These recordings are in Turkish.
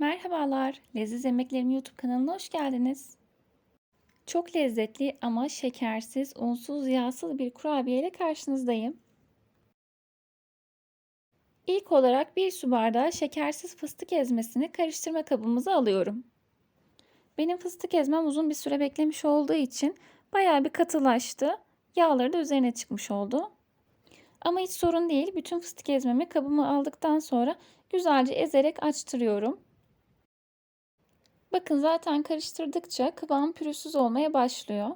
Merhabalar, Leziz Yemeklerim YouTube kanalına hoş geldiniz. Çok lezzetli ama şekersiz, unsuz, yağsız bir kurabiye ile karşınızdayım. İlk olarak bir su bardağı şekersiz fıstık ezmesini karıştırma kabımıza alıyorum. Benim fıstık ezmem uzun bir süre beklemiş olduğu için bayağı bir katılaştı. Yağları da üzerine çıkmış oldu. Ama hiç sorun değil. Bütün fıstık ezmemi kabıma aldıktan sonra güzelce ezerek açtırıyorum. Bakın zaten karıştırdıkça kıvam pürüzsüz olmaya başlıyor.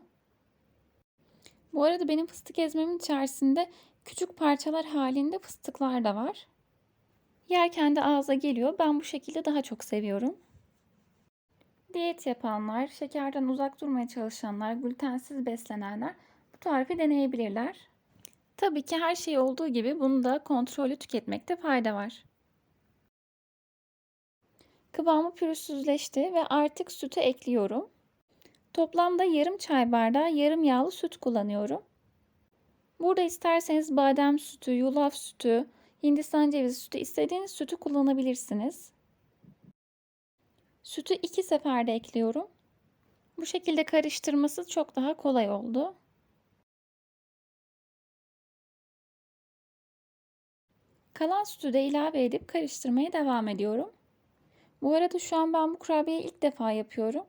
Bu arada benim fıstık ezmemin içerisinde küçük parçalar halinde fıstıklar da var. Yerken de ağza geliyor. Ben bu şekilde daha çok seviyorum. Diyet yapanlar, şekerden uzak durmaya çalışanlar, glutensiz beslenenler bu tarifi deneyebilirler. Tabii ki her şey olduğu gibi bunu da kontrollü tüketmekte fayda var. Kıvamı pürüzsüzleşti ve artık sütü ekliyorum. Toplamda yarım çay bardağı yarım yağlı süt kullanıyorum. Burada isterseniz badem sütü, yulaf sütü, hindistan cevizi sütü istediğiniz sütü kullanabilirsiniz. Sütü iki seferde ekliyorum. Bu şekilde karıştırması çok daha kolay oldu. Kalan sütü de ilave edip karıştırmaya devam ediyorum. Bu arada şu an ben bu kurabiyeyi ilk defa yapıyorum.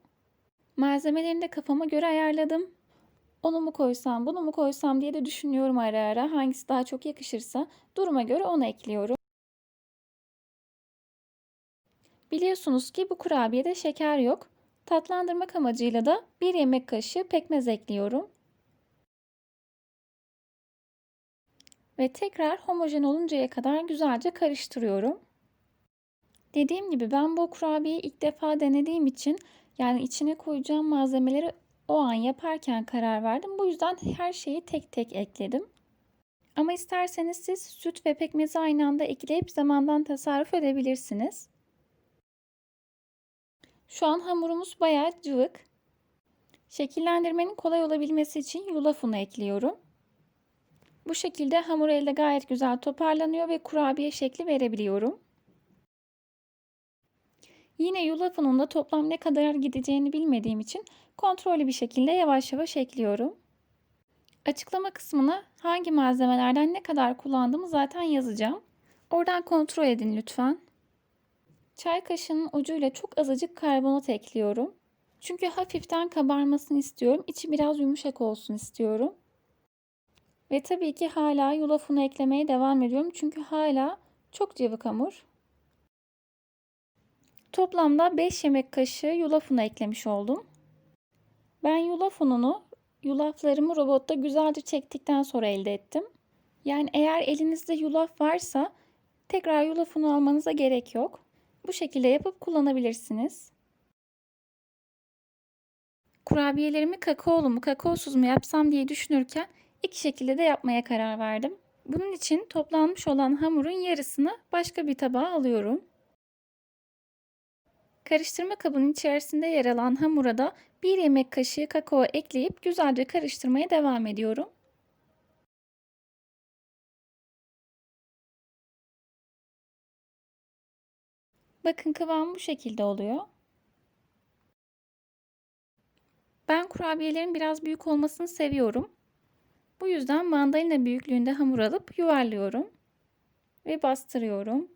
Malzemelerini de kafama göre ayarladım. Onu mu koysam, bunu mu koysam diye de düşünüyorum ara ara. Hangisi daha çok yakışırsa duruma göre onu ekliyorum. Biliyorsunuz ki bu kurabiyede şeker yok. Tatlandırmak amacıyla da bir yemek kaşığı pekmez ekliyorum. Ve tekrar homojen oluncaya kadar güzelce karıştırıyorum. Dediğim gibi ben bu kurabiyeyi ilk defa denediğim için yani içine koyacağım malzemeleri o an yaparken karar verdim. Bu yüzden her şeyi tek tek ekledim. Ama isterseniz siz süt ve pekmezi aynı anda ekleyip zamandan tasarruf edebilirsiniz. Şu an hamurumuz bayağı cıvık. Şekillendirmenin kolay olabilmesi için yulaf unu ekliyorum. Bu şekilde hamur elde gayet güzel toparlanıyor ve kurabiye şekli verebiliyorum. Yine yulaf ununda toplam ne kadar gideceğini bilmediğim için kontrollü bir şekilde yavaş yavaş ekliyorum. Açıklama kısmına hangi malzemelerden ne kadar kullandığımı zaten yazacağım. Oradan kontrol edin lütfen. Çay kaşığının ucuyla çok azıcık karbonat ekliyorum. Çünkü hafiften kabarmasını istiyorum. İçi biraz yumuşak olsun istiyorum. Ve tabii ki hala yulaf unu eklemeye devam ediyorum. Çünkü hala çok cıvık hamur. Toplamda 5 yemek kaşığı yulaf unu eklemiş oldum. Ben yulaf ununu yulaflarımı robotta güzelce çektikten sonra elde ettim. Yani eğer elinizde yulaf varsa tekrar yulaf unu almanıza gerek yok. Bu şekilde yapıp kullanabilirsiniz. Kurabiyelerimi kakaolu mu kakaosuz mu yapsam diye düşünürken iki şekilde de yapmaya karar verdim. Bunun için toplanmış olan hamurun yarısını başka bir tabağa alıyorum. Karıştırma kabının içerisinde yer alan hamura da 1 yemek kaşığı kakao ekleyip güzelce karıştırmaya devam ediyorum. Bakın kıvam bu şekilde oluyor. Ben kurabiyelerin biraz büyük olmasını seviyorum. Bu yüzden mandalina büyüklüğünde hamur alıp yuvarlıyorum ve bastırıyorum.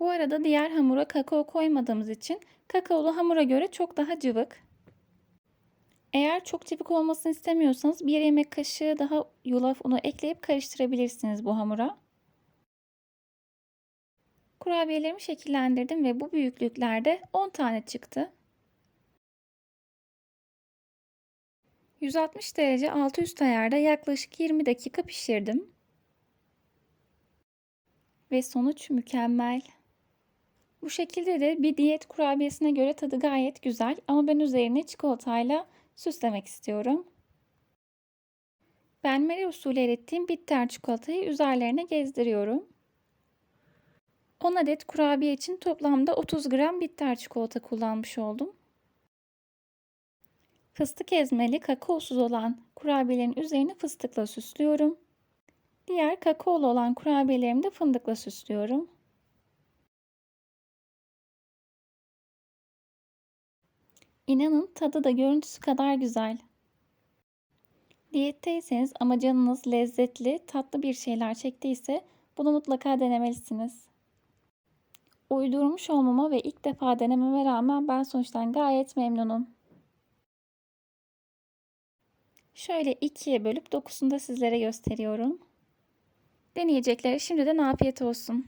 Bu arada diğer hamura kakao koymadığımız için kakaolu hamura göre çok daha cıvık. Eğer çok cıvık olmasını istemiyorsanız bir yemek kaşığı daha yulaf unu ekleyip karıştırabilirsiniz bu hamura. Kurabiyelerimi şekillendirdim ve bu büyüklüklerde 10 tane çıktı. 160 derece altı üst ayarda yaklaşık 20 dakika pişirdim. Ve sonuç mükemmel. Bu şekilde de bir diyet kurabiyesine göre tadı gayet güzel ama ben üzerine çikolatayla süslemek istiyorum. Ben Benmari usulü erittiğim bitter çikolatayı üzerlerine gezdiriyorum. 10 adet kurabiye için toplamda 30 gram bitter çikolata kullanmış oldum. Fıstık ezmeli kakaosuz olan kurabiyelerin üzerini fıstıkla süslüyorum. Diğer kakaolu olan kurabiyelerimi de fındıkla süslüyorum. İnanın tadı da görüntüsü kadar güzel. Diyetteyseniz ama canınız lezzetli, tatlı bir şeyler çektiyse bunu mutlaka denemelisiniz. Uydurmuş olmama ve ilk defa denememe rağmen ben sonuçtan gayet memnunum. Şöyle ikiye bölüp dokusunu da sizlere gösteriyorum. Deneyeceklere şimdiden afiyet olsun.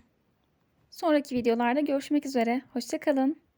Sonraki videolarda görüşmek üzere. Hoşçakalın.